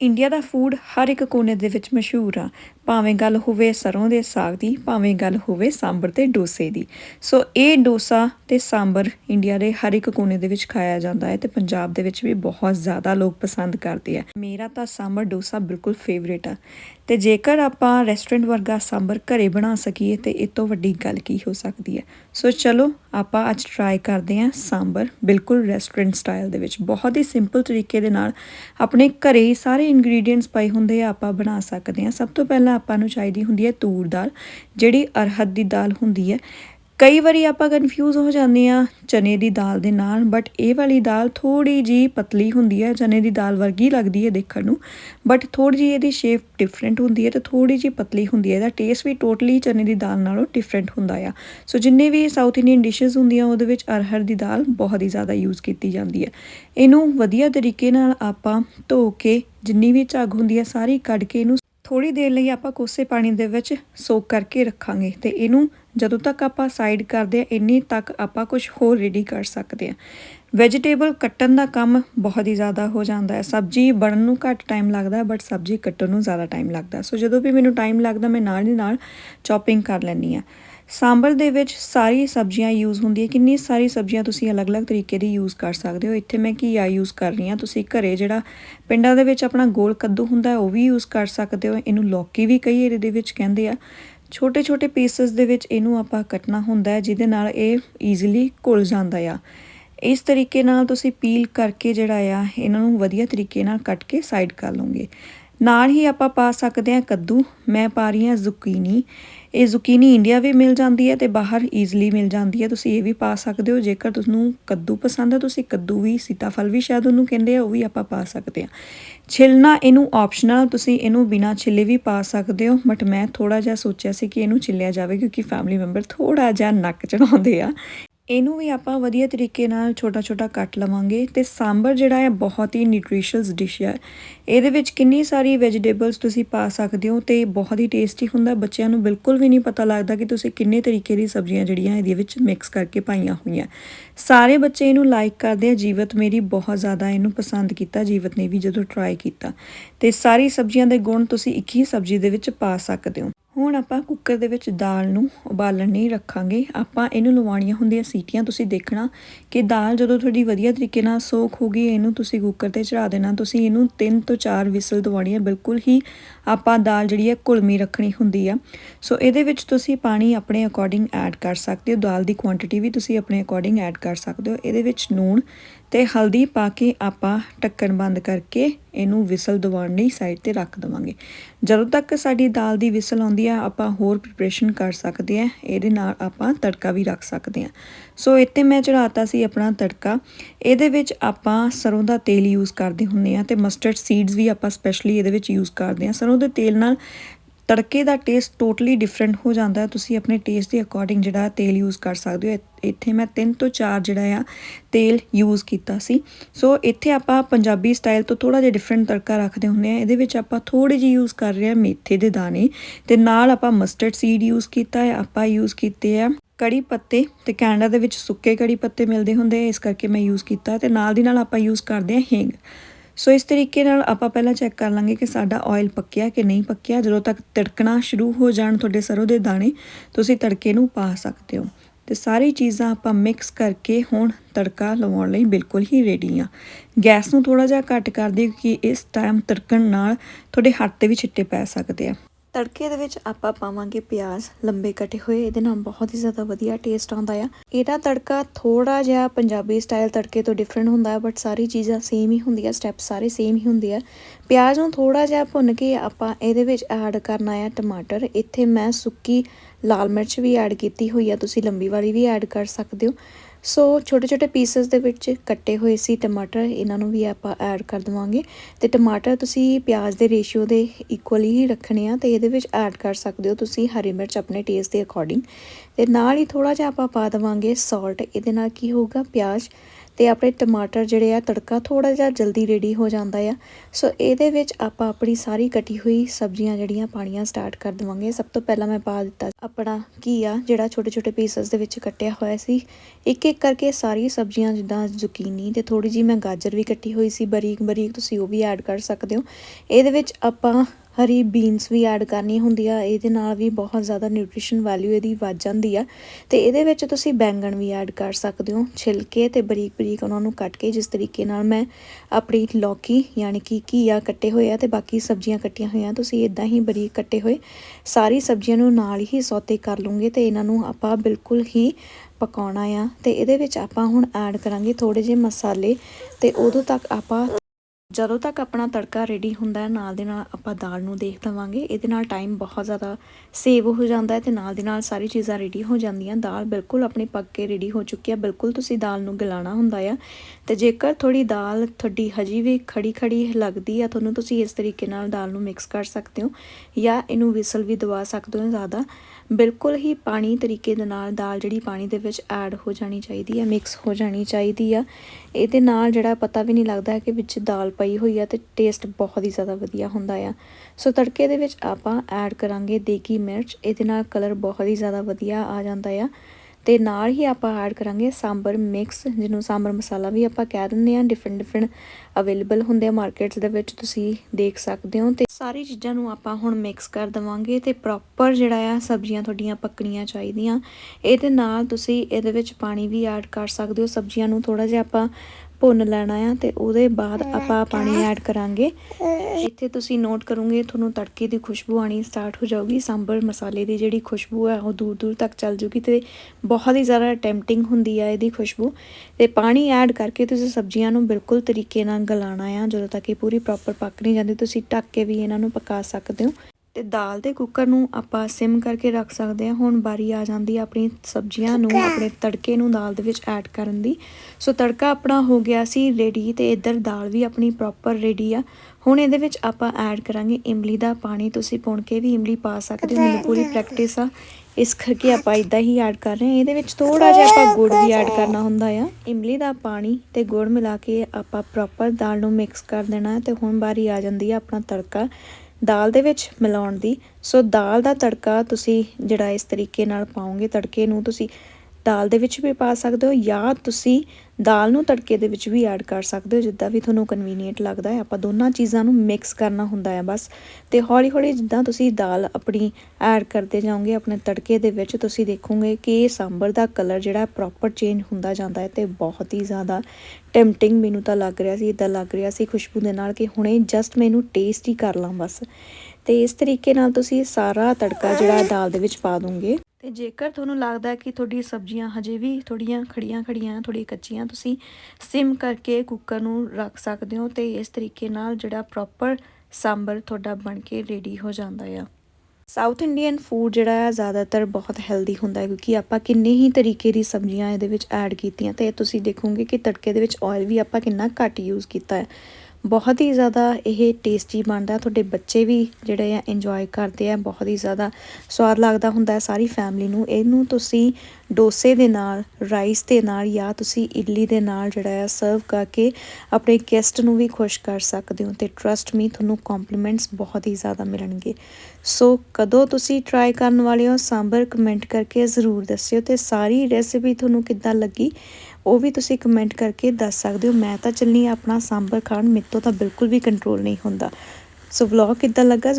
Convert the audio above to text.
India ਦਾ food ਹਰ ਇੱਕ ਕੋਨੇ ਦੇ ਵਿੱਚ ਮਸ਼ਹੂਰ ਆ। ਭਾਵੇਂ ਗੱਲ ਹੋਵੇ ਸਰੋਂ ਦੇ ਸਾਗ ਦੀ, ਭਾਵੇਂ ਗੱਲ ਹੋਵੇ ਸਾਂਬਰ ਤੇ ਡੋਸੇ ਦੀ। ਸੋ ਇਹ ਡੋਸਾ ਤੇ ਸਾਂਬਰ ਇੰਡੀਆ ਦੇ ਹਰ ਇੱਕ ਕੋਨੇ ਦੇ ਵਿੱਚ ਖਾਇਆ ਜਾਂਦਾ ਹੈ ਤੇ ਪੰਜਾਬ ਦੇ ਵਿੱਚ ਵੀ ਬਹੁਤ ਜ਼ਿਆਦਾ ਲੋਕ ਪਸੰਦ ਕਰਦੇ ਆ। ਮੇਰਾ ਤਾਂ ਸਾਂਬਰ ਡੋਸਾ ਬਿਲਕੁਲ ਫੇਵਰੇਟ ਆ। ਤੇ ਜੇਕਰ ਆਪਾਂ ਰੈਸਟੋਰੈਂਟ ਵਰਗਾ ਸਾਂਬਰ ਘਰੇ ਬਣਾ ਸਕੀਏ ਤੇ ਇਹ ਤੋਂ ਵੱਡੀ ਗੱਲ ਕੀ ਹੋ ਸਕਦੀ ਹੈ? ਸੋ ਚਲੋ, ਆਪਾਂ ਅੱਜ ਟਰਾਈ ਕਰਦੇ ਹਾਂ ਸਾਂਬਰ ਬਿਲਕੁਲ ਰੈਸਟੋਰੈਂਟ ਸਟਾਈਲ ਦੇ ਵਿੱਚ। ਬਹੁਤ ਹੀ ਸਿੰਪਲ ਤਰੀਕੇ ਦੇ ਨਾਲ ਆਪਣੇ ਘਰੇ ਹੀ ਸਾਰੇ ਇੰਗਰੀਡੀਅੰਟਸ ਪਏ ਹੁੰਦੇ ਆ, ਆਪਾਂ ਬਣਾ ਸਕਦੇ ਹਾਂ। ਸਭ ਤੋਂ ਪਹਿਲਾਂ ਆਪਾਂ ਨੂੰ ਚਾਹੀਦੀ ਹੁੰਦੀ ਹੈ ਤੂਰ ਦਾਲ, ਜਿਹੜੀ ਅਰਹਰ ਦੀ ਦਾਲ ਹੁੰਦੀ ਹੈ। ਕਈ ਵਾਰੀ ਆਪਾਂ ਕਨਫਿਊਜ਼ ਹੋ ਜਾਂਦੇ ਆ ਚਨੇ ਦੀ ਦਾਲ ਦੇ ਨਾਲ ਬਟ ਇਹ ਵਾਲੀ ਦਾਲ ਥੋੜੀ ਜੀ ਪਤਲੀ ਹੁੰਦੀ ਹੈ, ਚਨੇ ਦੀ ਦਾਲ ਵਰਗੀ ਲੱਗਦੀ ਹੈ ਦੇਖਣ ਨੂੰ ਬਟ ਥੋੜੀ ਜੀ ਇਹਦੀ ਸ਼ੇਪ ਡਿਫਰੈਂਟ ਹੁੰਦੀ ਹੈ ਤੇ ਥੋੜੀ ਜੀ ਪਤਲੀ ਹੁੰਦੀ ਹੈ, ਇਹਦਾ ਟੇਸਟ ਵੀ ਟੋਟਲੀ ਚਨੇ ਦੀ ਦਾਲ ਨਾਲੋਂ ਡਿਫਰੈਂਟ ਹੁੰਦਾ ਆ। ਸੋ ਜਿੰਨੇ ਵੀ ਸਾਊਥ ਇੰਡੀਅਨ ਡਿਸ਼ਸ ਹੁੰਦੀਆਂ, ਉਹਦੇ ਵਿੱਚ ਅਰਹਰ ਦੀ ਦਾਲ ਬਹੁਤ ਹੀ ਜ਼ਿਆਦਾ ਯੂਜ਼ ਕੀਤੀ ਜਾਂਦੀ ਹੈ। ਇਹਨੂੰ ਵਧੀਆ ਤਰੀਕੇ ਨਾਲ ਆਪਾਂ ਧੋ ਕੇ ਜਿੰਨੀ ਵੀ ਝੱਗ ਹੁੰਦੀ ਹੈ, ਸਾਰੀ ਕੱਢ ਕੇ ਇਹਨੂੰ ਥੋੜੀ ਦੇਰ ਲਈ ਆਪਾਂ ਕੋਸੇ ਪਾਣੀ ਦੇ ਵਿੱਚ ਸੋਕ ਕਰਕੇ ਰੱਖਾਂਗੇ ਤੇ ਇਹਨੂੰ ਜਦੋਂ ਤੱਕ ਆਪਾਂ ਸਾਈਡ ਕਰਦੇ ਆ ਇੰਨੀ ਤੱਕ ਆਪਾਂ ਕੁਝ ਹੋਰ ਰੈਡੀ ਕਰ ਸਕਦੇ ਆ ਵੈਜੀਟੇਬਲ ਕੱਟਣ ਦਾ ਕੰਮ ਬਹੁਤ ਹੀ ਜ਼ਿਆਦਾ ਹੋ ਜਾਂਦਾ ਹੈ। ਸਬਜ਼ੀ ਬਣਨ ਨੂੰ ਘੱਟ ਟਾਈਮ ਲੱਗਦਾ ਬਟ ਸਬਜ਼ੀ ਕੱਟਣ ਨੂੰ ਜ਼ਿਆਦਾ ਟਾਈਮ ਲੱਗਦਾ। ਸੋ ਜਦੋਂ ਵੀ ਮੈਨੂੰ ਟਾਈਮ ਲੱਗਦਾ, ਮੈਂ ਨਾਲ ਹੀ ਨਾਲ ਚੌਪਿੰਗ ਕਰ ਲੈਂਦੀ ਆ ਸਾਂਬਰ ਦੇ ਵਿੱਚ ਸਾਰੀ ਸਬਜ਼ੀਆਂ ਯੂਜ਼ ਹੁੰਦੀਆਂ ਕਿੰਨੀ ਸਾਰੀ ਸਬਜ਼ੀਆਂ ਤੁਸੀਂ ਅਲੱਗ-ਅਲੱਗ ਤਰੀਕੇ ਦੀ ਯੂਜ਼ ਕਰ ਸਕਦੇ ਹੋ। ਇੱਥੇ ਮੈਂ ਘੀਆ ਯੂਜ਼ ਕਰ ਰਹੀ ਹਾਂ। ਤੁਸੀਂ ਘਰੇ ਜਿਹੜਾ ਪਿੰਡਾਂ ਦੇ ਵਿੱਚ ਆਪਣਾ ਗੋਲ ਕੱਦੂ ਹੁੰਦਾ ਉਹ ਵੀ ਯੂਜ਼ ਕਰ ਸਕਦੇ ਹੋ। ਇਹਨੂੰ ਲੌਕੀ ਵੀ ਕਈ ਏਰੀਏ ਦੇ ਵਿੱਚ ਕਹਿੰਦੇ ਆ। ਛੋਟੇ ਛੋਟੇ ਪੀਸਸ ਦੇ ਵਿੱਚ ਇਹਨੂੰ ਆਪਾਂ ਕੱਟਣਾ ਹੁੰਦਾ ਹੈ, ਜਿਹਦੇ ਨਾਲ ਇਹ ਈਜ਼ੀਲੀ ਘੁਲ ਜਾਂਦਾ ਆ। ਇਸ ਤਰੀਕੇ ਨਾਲ ਤੁਸੀਂ ਪੀਲ ਕਰਕੇ ਜਿਹੜਾ ਆ, ਇਹਨਾਂ ਨੂੰ ਵਧੀਆ ਤਰੀਕੇ ਨਾਲ ਕੱਟ ਕੇ ਸਾਈਡ ਕਰ ਲਓਗੇ। ਨਾਲ ਹੀ ਆਪਾਂ ਪਾ ਸਕਦੇ ਹਾਂ ਕੱਦੂ। ਮੈਂ ਪਾ ਰਹੀ ਹਾਂ ਜ਼ੁਕੀਨੀ ਇਹ ਜ਼ੁਕੀਨੀ ਇੰਡੀਆ ਵੀ ਮਿਲ ਜਾਂਦੀ ਹੈ ਤੇ ਬਾਹਰ ਈਜ਼ਲੀ ਮਿਲ ਜਾਂਦੀ ਹੈ। ਤੁਸੀਂ ਇਹ ਵੀ ਪਾ ਸਕਦੇ ਹੋ, ਜੇਕਰ ਤੁਹਾਨੂੰ ਕੱਦੂ ਪਸੰਦ ਹੈ, ਤੁਸੀਂ ਕੱਦੂ ਵੀ, ਸੀਤਾਫਲ ਵੀ ਸ਼ਾਇਦ ਉਹਨੂੰ ਕਹਿੰਦੇ ਆ, ਉਹ ਵੀ ਆਪਾਂ ਪਾ ਸਕਦੇ ਆ ਛਿਲਣਾ ਇਹਨੂੰ ਆਪਸ਼ਨਲ ਤੁਸੀਂ ਇਹਨੂੰ ਬਿਨਾ ਛਿੱਲੇ ਵੀ ਪਾ ਸਕਦੇ ਹੋ ਬਟ ਮੈਂ ਥੋੜਾ ਜਿਹਾ ਸੋਚਿਆ ਸੀ ਕਿ ਇਹਨੂੰ ਛਿੱਲਿਆ ਜਾਵੇ, ਕਿਉਂਕਿ ਫੈਮਿਲੀ ਮੈਂਬਰ ਥੋੜਾ ਜਿਹਾ ਨੱਕ ਚੜਾਉਂਦੇ ਆ। ਇਹਨੂੰ ਵੀ ਆਪਾਂ ਵਧੀਆ ਤਰੀਕੇ ਨਾਲ ਛੋਟਾ ਛੋਟਾ ਕੱਟ ਲਵਾਂਗੇ ਤੇ ਸਾਂਬਰ ਜਿਹੜਾ ਹੈ ਬਹੁਤ ਹੀ ਨਿਊਟ੍ਰੀਸ਼ੀਅਸ ਡਿਸ਼ ਹੈ। ਇਹਦੇ ਵਿੱਚ ਕਿੰਨੀ ਸਾਰੀ ਵੈਜੀਟੇਬਲਸ ਤੁਸੀਂ ਪਾ ਸਕਦੇ ਹੋ ਤੇ ਬਹੁਤ ਹੀ ਟੇਸਟੀ ਹੁੰਦਾ। ਬੱਚਿਆਂ ਨੂੰ ਬਿਲਕੁਲ ਵੀ ਨਹੀਂ ਪਤਾ ਲੱਗਦਾ ਕਿ ਤੁਸੀਂ ਕਿੰਨੇ ਤਰੀਕੇ ਦੀ ਸਬਜ਼ੀਆਂ ਜਿਹੜੀਆਂ ਇਹਦੇ ਵਿੱਚ ਮਿਕਸ ਕਰਕੇ ਪਾਈਆਂ ਹੋਈਆਂ। ਸਾਰੇ ਬੱਚੇ ਇਹਨੂੰ ਲਾਈਕ ਕਰਦੇ ਆ। ਜੀਵਤ ਮੇਰੀ ਬਹੁਤ ਜ਼ਿਆਦਾ ਇਹਨੂੰ ਪਸੰਦ ਕੀਤਾ। ਜੀਵਤ ਨੇ ਵੀ ਜਦੋਂ ਟਰਾਈ ਕੀਤਾ। ਤੇ ਸਾਰੀ ਸਬਜ਼ੀਆਂ ਦੇ ਗੁਣ ਤੁਸੀਂ ਇੱਕ ਹੀ ਸਬਜ਼ੀ ਦੇ ਵਿੱਚ ਪਾ ਸਕਦੇ ਹੋ। ਹੁਣ ਆਪਾਂ ਕੁੱਕਰ ਦੇ ਵਿੱਚ ਦਾਲ ਨੂੰ ਉਬਾਲਣ ਨਹੀਂ ਰੱਖਾਂਗੇ। ਆਪਾਂ ਇਹਨੂੰ ਲਵਾਉਣੀਆਂ ਹੁੰਦੀਆਂ ਸੀਟੀਆਂ। ਤੁਸੀਂ ਦੇਖਣਾ ਕਿ ਦਾਲ ਜਦੋਂ ਤੁਹਾਡੀ ਵਧੀਆ ਤਰੀਕੇ ਨਾਲ ਸੋਖ ਹੋ ਗਈ, ਇਹਨੂੰ ਤੁਸੀਂ ਕੁੱਕਰ ਤੇ ਚੜਾ ਦੇਣਾ। ਤੁਸੀਂ ਇਹਨੂੰ 3 ਤੋਂ 4 ਵਿਸਲ ਦਵਾਉਣੀ ਹੈ ਬਿਲਕੁਲ ਹੀ ਆਪਾਂ ਦਾਲ ਜਿਹੜੀ ਹੈ ਕੁਲਮੀ ਰੱਖਣੀ ਹੁੰਦੀ ਆ। ਸੋ ਇਹਦੇ ਵਿੱਚ ਤੁਸੀਂ ਪਾਣੀ ਆਪਣੇ ਅਕੋਰਡਿੰਗ ਐਡ ਕਰ ਸਕਦੇ ਹੋ। ਦਾਲ ਦੀ ਕੁਆਂਟੀਟੀ ਵੀ ਤੁਸੀਂ ਆਪਣੇ ਅਕੋਰਡਿੰਗ ਐਡ ਕਰ ਸਕਦੇ ਹੋ। ਇਹਦੇ ਵਿੱਚ ਨੂਣ ਤੇ ਹਲਦੀ ਪਾ ਕੇ ਆਪਾਂ ਢੱਕਣ ਬੰਦ ਕਰਕੇ ਇਹਨੂੰ ਵਿਸਲ ਦਵਾਉਣ ਲਈ ਸਾਈਡ ਤੇ ਰੱਖ ਦਵਾਂਗੇ। ਜਦੋਂ ਤੱਕ ਸਾਡੀ ਦਾਲ ਦੀ ਵਿਸਲ ਆਉਂਦੀ ਆ, ਆਪਾਂ ਹੋਰ ਪ੍ਰੀਪਰੇਸ਼ਨ ਕਰ ਸਕਦੇ ਆ। ਇਹਦੇ ਨਾਲ ਆਪਾਂ ਤੜਕਾ ਵੀ ਰੱਖ ਸਕਦੇ ਆ। ਸੋ ਇੱਥੇ ਮੈਂ ਚੜਾਤਾ ਸੀ ਆਪਣਾ ਤੜਕਾ। ਇਹਦੇ ਵਿੱਚ ਆਪਾਂ ਸਰੋਂ ਦਾ ਤੇਲ ਯੂਜ਼ ਕਰਦੇ ਹੁੰਨੇ ਆ ਤੇ ਮਸਟਰਡ ਸੀਡਸ ਵੀ ਆਪਾਂ ਸਪੈਸ਼ਲੀ ਇਹਦੇ ਵਿੱਚ ਯੂਜ਼ ਕਰਦੇ ਆ। ਸਰੋਂ ਦੇ ਤੇਲ ਨਾਲ ਤੜਕੇ ਦਾ ਟੇਸਟ ਟੋਟਲੀ ਡਿਫਰੈਂਟ ਹੋ ਜਾਂਦਾ ਤੁਸੀਂ ਆਪਣੇ ਟੇਸਟ ਦੇ ਅਕੋਰਡਿੰਗ ਜਿਹੜਾ ਤੇਲ ਯੂਜ਼ ਕਰ ਸਕਦੇ ਹੋ। ਇੱਥੇ ਮੈਂ 3 ਤੋਂ 4 ਜਿਹੜਾ ਆ, ਤੇਲ ਯੂਜ਼ ਕੀਤਾ ਸੀ। ਸੋ ਇੱਥੇ ਆਪਾਂ ਪੰਜਾਬੀ ਸਟਾਈਲ ਤੋਂ ਥੋੜਾ ਜਿਹਾ ਡਿਫਰੈਂਟ ਤੜਕਾ ਰੱਖਦੇ ਹੁੰਦੇ ਆ ਇਹਦੇ ਵਿੱਚ ਆਪਾਂ ਥੋੜੇ ਜਿਹੇ ਯੂਜ਼ ਕਰ ਰਹੇ ਆ ਮੇਥੇ ਦੇ ਦਾਣੇ। ਤੇ ਨਾਲ ਆਪਾਂ ਮਸਟਰਡ ਸੀਡ ਯੂਜ਼ ਕੀਤਾ ਹੈ, ਆਪਾਂ ਯੂਜ਼ ਕੀਤੇ ਆ ਕੜੀ ਪੱਤੇ। ਤੇ ਕੈਨੇਡਾ ਦੇ ਵਿੱਚ ਸੁੱਕੇ ਕੜੀ ਪੱਤੇ ਮਿਲਦੇ ਹੁੰਦੇ ਇਸ ਕਰਕੇ ਮੈਂ ਯੂਜ਼ ਕੀਤਾ। ਤੇ ਨਾਲ ਦੀ ਨਾਲ ਆਪਾਂ ਯੂਜ਼ ਕਰਦੇ ਆ ਹਿੰਗ। ਸੋ ਇਸ ਤਰੀਕੇ ਨਾਲ ਆਪਾਂ ਪਹਿਲਾਂ ਚੈੱਕ ਕਰ ਲਾਂਗੇ ਕਿ ਸਾਡਾ ਆਇਲ ਪੱਕਿਆ ਕਿ ਨਹੀਂ ਪੱਕਿਆ। ਜਦੋਂ ਤੱਕ ਤੜਕਣਾ ਸ਼ੁਰੂ ਹੋ ਜਾਣ ਤੁਹਾਡੇ ਸਰੋਂ ਦੇ ਦਾਣੇ, ਤੁਸੀਂ ਤੜਕੇ ਨੂੰ ਪਾ ਸਕਦੇ ਹੋ। ਤੇ ਸਾਰੀ ਚੀਜ਼ਾਂ ਆਪਾਂ ਮਿਕਸ ਕਰਕੇ ਹੁਣ ਤੜਕਾ ਲਵਾਉਣ ਲਈ ਬਿਲਕੁਲ ਹੀ ਰੈਡੀ ਆ। ਗੈਸ ਨੂੰ ਥੋੜਾ ਜਿਹਾ ਘੱਟ ਕਰ ਦਿਓ ਕਿ ਇਸ ਟਾਈਮ ਤੜਕਣ ਨਾਲ ਤੁਹਾਡੇ ਹੱਥ ਤੇ ਵੀ ਛਿੱਟੇ ਪੈ ਸਕਦੇ ਆ। ਤੜਕੇ ਦੇ ਵਿੱਚ ਆਪਾਂ ਪਾਵਾਂਗੇ ਪਿਆਜ਼ ਲੰਬੇ ਕੱਟੇ ਹੋਏ, ਇਹਦੇ ਨਾਲ ਬਹੁਤ ਹੀ ਜ਼ਿਆਦਾ ਵਧੀਆ ਟੇਸਟ ਆਉਂਦਾ ਆ। ਇਹਦਾ ਤੜਕਾ ਥੋੜਾ ਜਿਹਾ ਪੰਜਾਬੀ ਸਟਾਈਲ ਤੜਕੇ ਤੋਂ ਡਿਫਰੈਂਟ ਹੁੰਦਾ ਹੈ ਬਟ ਸਾਰੀ ਚੀਜ਼ਾਂ ਸੇਮ ਹੀ ਹੁੰਦੀਆਂ ਸਟੈਪ ਸਾਰੇ ਸੇਮ ਹੀ ਹੁੰਦੇ ਆ। ਪਿਆਜ਼ ਨੂੰ ਥੋੜਾ ਜਿਹਾ ਭੁੰਨ ਕੇ ਆਪਾਂ ਇਹਦੇ ਵਿੱਚ ਐਡ ਕਰਨਾ ਆ ਟਮਾਟਰ। ਇੱਥੇ ਮੈਂ ਸੁੱਕੀ ਲਾਲ ਮਿਰਚ ਵੀ ਐਡ ਕੀਤੀ ਹੋਈ ਆ, ਤੁਸੀਂ ਲੰਬੀ ਵਾਲੀ ਵੀ ਐਡ ਕਰ ਸਕਦੇ ਹੋ। ਸੋ ਛੋਟੇ ਛੋਟੇ ਪੀਸਸ ਦੇ ਵਿੱਚ ਕੱਟੇ ਹੋਏ ਸੀ ਟਮਾਟਰ, ਇਹਨਾਂ ਨੂੰ ਵੀ ਆਪਾਂ ਐਡ ਕਰ ਦਵਾਂਗੇ। ਤੇ ਟਮਾਟਰ ਤੁਸੀਂ ਪਿਆਜ਼ ਦੇ ਰੇਸ਼ੀਓ ਦੇ ਇਕੁਅਲੀ ਹੀ ਰੱਖਣੇ ਆ, ਤੇ ਇਹਦੇ ਵਿੱਚ ਐਡ ਕਰ ਸਕਦੇ ਹੋ ਤੁਸੀਂ ਹਰੀ ਮਿਰਚ ਆਪਣੇ ਟੇਸਟ ਦੇ ਅਕੋਰਡਿੰਗ ਤੇ ਨਾਲ ਹੀ ਥੋੜਾ ਜਿਹਾ ਆਪਾਂ ਪਾ ਦਵਾਂਗੇ ਸਾਲਟ ਇਹਦੇ ਨਾਲ ਕੀ ਹੋਊਗਾ? ਪਿਆਜ਼ ਤੇ ਆਪਣੇ ਟਮਾਟਰ ਜਿਹੜੇ ਆ, ਤੜਕਾ ਥੋੜਾ ਜਿਹਾ ਜਲਦੀ ਰੈਡੀ ਹੋ ਜਾਂਦਾ ਆ। ਸੋ ਇਹਦੇ ਵਿੱਚ ਆਪਾਂ ਆਪਣੀ ਸਾਰੀ ਕੱਟੀ ਹੋਈ ਸਬਜ਼ੀਆਂ ਜਿਹੜੀਆਂ ਪਾਣੀਆਂ ਸਟਾਰਟ ਕਰ ਦੇਵਾਂਗੇ। ਸਭ ਤੋਂ ਪਹਿਲਾਂ ਮੈਂ ਪਾ ਦਿੱਤਾ ਆਪਣਾ ਘੀਆ, ਜਿਹੜਾ ਛੋਟੇ ਛੋਟੇ ਪੀਸਸ ਦੇ ਵਿੱਚ ਕੱਟਿਆ ਹੋਇਆ ਸੀ। ਇੱਕ ਇੱਕ ਕਰਕੇ ਸਾਰੀ ਸਬਜ਼ੀਆਂ ਜਿੱਦਾਂ ਜ਼ੁਕੀਨੀ ਤੇ ਥੋੜੀ ਜੀ ਮੈਂ ਗਾਜਰ ਵੀ ਕੱਟੀ ਹੋਈ ਸੀ। ਬਰੀਕ ਬਰੀਕ ਤੁਸੀਂ ਉਹ ਵੀ ਐਡ ਕਰ ਸਕਦੇ ਹੋ। ਇਹਦੇ ਵਿੱਚ ਆਪਾਂ ਹਰੀ ਬੀਨਸ ਵੀ ਐਡ ਕਰਨੀ ਹੁੰਦੀ ਆ ਇਹਦੇ ਨਾਲ ਵੀ ਬਹੁਤ ਜ਼ਿਆਦਾ ਨਿਊਟ੍ਰੀਸ਼ਨ ਵੈਲਿਊ ਇਹਦੀ ਵੱਧ ਜਾਂਦੀ ਆ। ਤੇ ਇਹਦੇ ਵਿੱਚ ਤੁਸੀਂ ਬੈਂਗਣ ਵੀ ਐਡ ਕਰ ਸਕਦੇ ਹੋ, ਛਿਲਕੇ ਤੇ ਬਰੀਕ ਬਰੀਕ ਉਹਨਾਂ ਨੂੰ ਕੱਟ ਕੇ ਜਿਸ ਤਰੀਕੇ ਨਾਲ ਮੈਂ ਆਪਣੀ ਲੌਕੀ ਯਾਨੀ ਕਿ ਘੀਆ ਕੱਟੇ ਹੋਏ ਆ ਤੇ ਬਾਕੀ ਸਬਜ਼ੀਆਂ ਕੱਟੀਆਂ ਹੋਈਆਂ, ਤੁਸੀਂ ਇਦਾਂ ਹੀ ਬਰੀਕ ਕੱਟੇ ਹੋਏ ਸਾਰੀ ਸਬਜ਼ੀਆਂ ਨੂੰ ਨਾਲ ਹੀ ਸੌਤੇ ਕਰ ਲੂੰਗੇ ਤੇ ਇਹਨਾਂ ਨੂੰ ਆਪਾਂ ਬਿਲਕੁਲ ਹੀ ਪਕਾਉਣਾ ਆ। ਤੇ ਇਹਦੇ ਵਿੱਚ ਆਪਾਂ ਹੁਣ ਐਡ ਕਰਾਂਗੇ ਥੋੜੇ ਜਿਹੇ ਮਸਾਲੇ ਤੇ ਉਦੋਂ ਤੱਕ ਆਪਾਂ ਜਦੋਂ ਤੱਕ ਆਪਣਾ ਤੜਕਾ ਰੈਡੀ ਹੁੰਦਾ ਹੈ, ਨਾਲ ਦੇ ਨਾਲ ਆਪਾਂ ਦਾਲ ਨੂੰ ਦੇਖ ਲਵਾਂਗੇ। ਇਹਦੇ ਨਾਲ ਟਾਈਮ ਬਹੁਤ ਜ਼ਿਆਦਾ ਸੇਵ ਹੋ ਜਾਂਦਾ ਹੈ ਤੇ ਨਾਲ ਦੇ ਨਾਲ ਸਾਰੀ ਚੀਜ਼ਾਂ ਰੈਡੀ ਹੋ ਜਾਂਦੀਆਂ। ਦਾਲ ਬਿਲਕੁਲ ਆਪਣੀ ਪੱਕ ਕੇ ਰੈਡੀ ਹੋ ਚੁੱਕੀ ਹੈ। ਬਿਲਕੁਲ ਤੁਸੀਂ ਦਾਲ ਨੂੰ ਗਲਾਣਾ ਹੁੰਦਾ ਆ। ਤੇ ਜੇਕਰ ਥੋੜੀ ਦਾਲ ਤੁਹਾਡੀ ਹਜੀ ਵੀ ਖੜੀ ਖੜੀ ਲੱਗਦੀ ਆ, ਤੁਹਾਨੂੰ ਤੁਸੀਂ ਇਸ ਤਰੀਕੇ ਨਾਲ ਦਾਲ ਨੂੰ ਮਿਕਸ ਕਰ ਸਕਦੇ ਹੋ ਜਾਂ ਇਹਨੂੰ ਵਿਸਲ ਵੀ ਦਵਾ ਸਕਦੇ ਹੋ ਜ਼ਿਆਦਾ। ਬਿਲਕੁਲ ਹੀ ਪਾਣੀ ਤਰੀਕੇ ਦੇ ਨਾਲ ਦਾਲ ਜਿਹੜੀ ਪਾਣੀ ਦੇ ਵਿੱਚ ਐਡ ਹੋ ਜਾਣੀ ਚਾਹੀਦੀ ਹੈ ਮਿਕਸ ਹੋ ਜਾਣੀ ਚਾਹੀਦੀ ਆ। ਇਹਦੇ ਨਾਲ ਜਿਹੜਾ ਪਤਾ ਵੀ ਨਹੀਂ ਲੱਗਦਾ ਕਿ ਵਿੱਚ ਦਾਲ ਪਈ ਪਈ ਹੋਈ ਆ ਤੇ ਟੇਸਟ ਬਹੁਤ ਹੀ ਜ਼ਿਆਦਾ ਵਧੀਆ ਹੁੰਦਾ ਆ। ਸੋ ਤੜਕੇ ਦੇ ਵਿੱਚ ਆਪਾਂ ਐਡ ਕਰਾਂਗੇ ਦੇਗੀ ਮਿਰਚ, ਇਹਦੇ ਨਾਲ ਕਲਰ ਬਹੁਤ ਹੀ ਜ਼ਿਆਦਾ ਵਧੀਆ ਆ ਜਾਂਦਾ ਆ। ਤੇ ਨਾਲ ਹੀ ਆਪਾਂ ਐਡ ਕਰਾਂਗੇ ਸਾਂਬਰ ਮਿਕਸ ਜਿਹਨੂੰ ਸਾਂਬਰ ਮਸਾਲਾ ਵੀ ਆਪਾਂ ਕਹਿ ਦਿੰਦੇ ਆ। ਡਿਫਰੈਂਟ ਡਿਫਰੈਂਟ ਅਵੇਲੇਬਲ ਹੁੰਦੇ ਆ ਮਾਰਕੀਟਸ ਦੇ ਵਿੱਚ, ਤੁਸੀਂ ਦੇਖ ਸਕਦੇ ਹੋ। ਤੇ ਸਾਰੀ ਚੀਜ਼ਾਂ ਨੂੰ ਆਪਾਂ ਹੁਣ ਮਿਕਸ ਕਰ ਦਵਾਂਗੇ ਤੇ ਪ੍ਰੋਪਰ ਜਿਹੜਾ ਆ ਸਬਜ਼ੀਆਂ ਤੁਹਾਡੀਆਂ ਪੱਕਣੀਆਂ ਚਾਹੀਦੀਆਂ। ਇਹਦੇ ਨਾਲ ਤੁਸੀਂ ਇਹਦੇ ਵਿੱਚ ਪਾਣੀ ਵੀ ਐਡ ਕਰ ਸਕਦੇ ਹੋ। ਸਬਜ਼ੀਆਂ ਨੂੰ ਥੋੜਾ ਜਿਹਾ ਆਪਾਂ ਭੁੰਨ ਲੈਣਾ ਆ ਤੇ ਉਹਦੇ ਬਾਅਦ ਆਪਾਂ ਪਾਣੀ ਐਡ ਕਰਾਂਗੇ। ਇੱਥੇ ਤੁਸੀਂ ਨੋਟ ਕਰੋਗੇ ਤੁਹਾਨੂੰ ਤੜਕੇ ਦੀ ਖੁਸ਼ਬੂ ਆਣੀ ਸਟਾਰਟ ਹੋ ਜਾਊਗੀ। ਸਾਂਬਰ ਮਸਾਲੇ ਦੀ ਜਿਹੜੀ ਖੁਸ਼ਬੂ ਹੈ ਉਹ ਦੂਰ ਦੂਰ ਤੱਕ ਚੱਲ ਜੂਗੀ ਤੇ ਬਹੁਤ ਹੀ ਜ਼ਿਆਦਾ ਟੈਂਪਟਿੰਗ ਹੁੰਦੀ ਆ ਇਹਦੀ ਖੁਸ਼ਬੂ। ਤੇ ਪਾਣੀ ਐਡ ਕਰਕੇ ਤੁਸੀਂ ਸਬਜ਼ੀਆਂ ਨੂੰ ਬਿਲਕੁਲ ਤਰੀਕੇ ਨਾਲ ਗਲਾਣਾ ਆ ਜਦੋਂ ਤੱਕ ਇਹ ਪੂਰੀ ਪ੍ਰੋਪਰ ਪੱਕ ਨਹੀਂ ਜਾਂਦੀ ਤੁਸੀਂ ਢੱਕ ਕੇ ਵੀ ਇਹਨਾਂ ਨੂੰ ਪਕਾ ਸਕਦੇ ਹੋ। ਤੇ ਦਾਲ ਦੇ ਕੁੱਕਰ ਨੂੰ ਆਪਾਂ ਸਿਮ ਕਰਕੇ ਰੱਖ ਸਕਦੇ ਹਾਂ। ਹੁਣ ਬਾਰੀ ਆ ਜਾਂਦੀ ਆਪਣੀ ਸਬਜ਼ੀਆਂ ਨੂੰ ਆਪਣੇ ਤੜਕੇ ਨੂੰ ਦਾਲ ਦੇ ਵਿੱਚ ਐਡ ਕਰਨ ਦੀ। ਸੋ ਤੜਕਾ ਆਪਣਾ ਹੋ ਗਿਆ ਸੀ ਰੈਡੀ ਤੇ ਇੱਧਰ ਦਾਲ ਵੀ ਆਪਣੀ ਪ੍ਰੋਪਰ ਰੈਡੀ ਆ। ਹੁਣ ਇਹਦੇ ਵਿੱਚ ਆਪਾਂ ਐਡ ਕਰਾਂਗੇ ਇਮਲੀ ਦਾ ਪਾਣੀ। ਤੁਸੀਂ ਪੁਣ ਕੇ ਵੀ ਇਮਲੀ ਪਾ ਸਕਦੇ ਹੋ। ਮੈਨੂੰ ਪੂਰੀ ਪ੍ਰੈਕਟਿਸ ਆ। ਇਸ ਕਰਕੇ ਆਪਾਂ ਇਦਾਂ ਹੀ ਐਡ ਕਰ ਰਹੇ ਹਾਂ। ਇਹਦੇ ਵਿੱਚ ਥੋੜਾ ਜਿਹਾ ਆਪਾਂ ਗੁੜ ਵੀ ਐਡ ਕਰਨਾ ਹੁੰਦਾ ਆ। ਇਮਲੀ ਦਾ ਪਾਣੀ ਤੇ ਗੁੜ ਮਿਲਾ ਕੇ ਆਪਾਂ ਪ੍ਰੋਪਰ ਦਾਲ ਨੂੰ ਮਿਕਸ ਕਰ ਦੇਣਾ ਤੇ ਹੁਣ ਬਾਰੀ ਆ ਜਾਂਦੀ ਆ ਆਪਣਾ ਤੜਕਾ। ਦਾਲ ਦੇ ਵਿੱਚ ਮਿਲਾਉਣ ਦੀ। ਸੋ ਦਾਲ ਦਾ ਤੜਕਾ ਤੁਸੀਂ ਜਿਹੜਾ ਇਸ ਤਰੀਕੇ ਨਾਲ ਪਾਓਗੇ, ਤੜਕੇ ਨੂੰ ਤੁਸੀਂ ਦਾਲ ਦੇ ਵਿੱਚ ਵੀ ਪਾ ਸਕਦੇ ਹੋ ਜਾਂ ਤੁਸੀਂ ਦਾਲ ਨੂੰ ਤੜਕੇ ਦੇ ਵਿੱਚ ਵੀ ਐਡ ਕਰ ਸਕਦੇ ਹੋ, ਜਿੱਦਾਂ ਵੀ ਤੁਹਾਨੂੰ ਕਨਵੀਨੀਅੰਟ ਲੱਗਦਾ ਹੈ। ਆਪਾਂ ਦੋਨਾਂ ਚੀਜ਼ਾਂ ਨੂੰ ਮਿਕਸ ਕਰਨਾ ਹੁੰਦਾ ਹੈ ਬਸ। ਤੇ ਹੌਲੀ ਹੌਲੀ ਜਿੱਦਾਂ ਤੁਸੀਂ ਦਾਲ ਆਪਣੀ ਐਡ ਕਰਦੇ ਜਾਓਗੇ, ਆਪਣੇ ਤੜਕੇ ਦੇ ਵਿੱਚ ਤੁਸੀਂ ਦੇਖੋਗੇ ਕਿ ਸਾਂਬਰ ਦਾ ਕਲਰ ਜਿਹੜਾ ਪ੍ਰੋਪਰ ਚੇਂਜ ਹੁੰਦਾ ਜਾਂਦਾ ਹੈ ਤੇ ਬਹੁਤ ਹੀ ਜ਼ਿਆਦਾ ਟੈਂਪਟਿੰਗ ਮੈਨੂੰ ਤਾਂ ਲੱਗ ਰਿਹਾ ਸੀ ਇਦਾਂ ਲੱਗ ਰਿਹਾ ਸੀ ਖੁਸ਼ਬੂ ਦੇ ਨਾਲ ਕਿ ਹੁਣੇ ਜਸਟ ਮੈਨੂੰ ਟੇਸਟ ਹੀ ਕਰ ਲਾਂ ਬਸ। ਤੇ ਇਸ ਤਰੀਕੇ ਨਾਲ ਤੁਸੀਂ ਸਾਰਾ ਤੜਕਾ ਜਿਹੜਾ ਦਾਲ ਦੇ ਵਿੱਚ ਪਾ ਦੋਗੇ ਤੇ ਜੇਕਰ ਤੁਹਾਨੂੰ ਲੱਗਦਾ ਕਿ ਤੁਹਾਡੀ ਸਬਜ਼ੀਆਂ ਹਜੇ ਵੀ ਥੋੜੀਆਂ ਖੜੀਆਂ ਖੜੀਆਂ ਥੋੜੀ ਕੱਚੀਆਂ, ਤੁਸੀਂ ਸਿਮ ਕਰਕੇ ਕੁੱਕਰ ਨੂੰ ਰੱਖ ਸਕਦੇ ਹੋ ਤੇ ਇਸ ਤਰੀਕੇ ਨਾਲ ਜਿਹੜਾ ਪ੍ਰੋਪਰ ਸਾਂਬਰ ਤੁਹਾਡਾ ਬਣ ਕੇ ਰੈਡੀ ਹੋ ਜਾਂਦਾ ਆ। ਸਾਊਥ ਇੰਡੀਅਨ ਫੂਡ ਜਿਹੜਾ ਆ ਜ਼ਿਆਦਾਤਰ ਬਹੁਤ ਹੈਲਦੀ ਹੁੰਦਾ ਹੈ ਕਿਉਂਕਿ ਆਪਾਂ ਕਿੰਨੇ ਹੀ ਤਰੀਕੇ ਦੀ ਸਬਜ਼ੀਆਂ ਇਹਦੇ ਵਿੱਚ ਐਡ ਕੀਤੀਆਂ ਤੇ ਤੁਸੀਂ ਦੇਖੋਗੇ ਕਿ ਤੜਕੇ ਦੇ ਵਿੱਚ ਆਇਲ ਵੀ ਆਪਾਂ ਕਿੰਨਾ ਘੱਟ ਯੂਜ਼ ਕੀਤਾ ਹੈ। ਬਹੁਤ ਹੀ ਜ਼ਿਆਦਾ ਇਹ ਟੇਸਟੀ ਬਣਦਾ, ਤੁਹਾਡੇ ਬੱਚੇ ਵੀ ਜਿਹੜੇ ਆ ਇੰਜੋਏ ਕਰਦੇ ਆ, ਬਹੁਤ ਹੀ ਜ਼ਿਆਦਾ ਸਵਾਦ ਲੱਗਦਾ ਹੁੰਦਾ ਸਾਰੀ ਫੈਮਿਲੀ ਨੂੰ। ਇਹਨੂੰ ਤੁਸੀਂ ਡੋਸੇ ਦੇ ਨਾਲ ਰਾਈਸ ਦੇ ਨਾਲ ਜਾਂ ਤੁਸੀਂ ਇਡਲੀ ਦੇ ਨਾਲ ਜਿਹੜਾ ਆ ਸਰਵ ਕਰਕੇ ਆਪਣੇ ਗੈਸਟ ਨੂੰ ਵੀ ਖੁਸ਼ ਕਰ ਸਕਦੇ ਹੋ ਤੇ ਟਰਸਟ ਮੀ ਤੁਹਾਨੂੰ ਕੰਪਲੀਮੈਂਟਸ ਬਹੁਤ ਹੀ ਜ਼ਿਆਦਾ ਮਿਲਣਗੇ। ਸੋ ਕਦੋਂ ਤੁਸੀਂ ਟਰਾਈ ਕਰਨ ਵਾਲੇ ਹੋ? ਸਾਂਬਰ ਕਮੈਂਟ ਕਰਕੇ ਜ਼ਰੂਰ ਦੱਸਿਓ ਤੇ ਸਾਰੀ ਰੈਸਿਪੀ ਤੁਹਾਨੂੰ ਕਿੱਦਾਂ ਲੱਗੀ? ਉਹ ਵੀ ਤੁਸੀਂ ਕਮੈਂਟ ਕਰਕੇ ਦੱਸ ਸਕਦੇ ਹੋ। ਮੈਂ ਤਾਂ ਚੱਲਨੀ ਆਪਣਾ ਸਾਂਬਰ ਖਾਣ। ਮੇਰੇ ਤੋਂ ਤਾਂ ਬਿਲਕੁਲ ਵੀ ਕੰਟਰੋਲ ਨਹੀਂ ਹੁੰਦਾ। ਸੋ ਵਲੌਗ ਕਿੱਦਾਂ ਲੱਗਾ? ਜ਼ਰੂਰ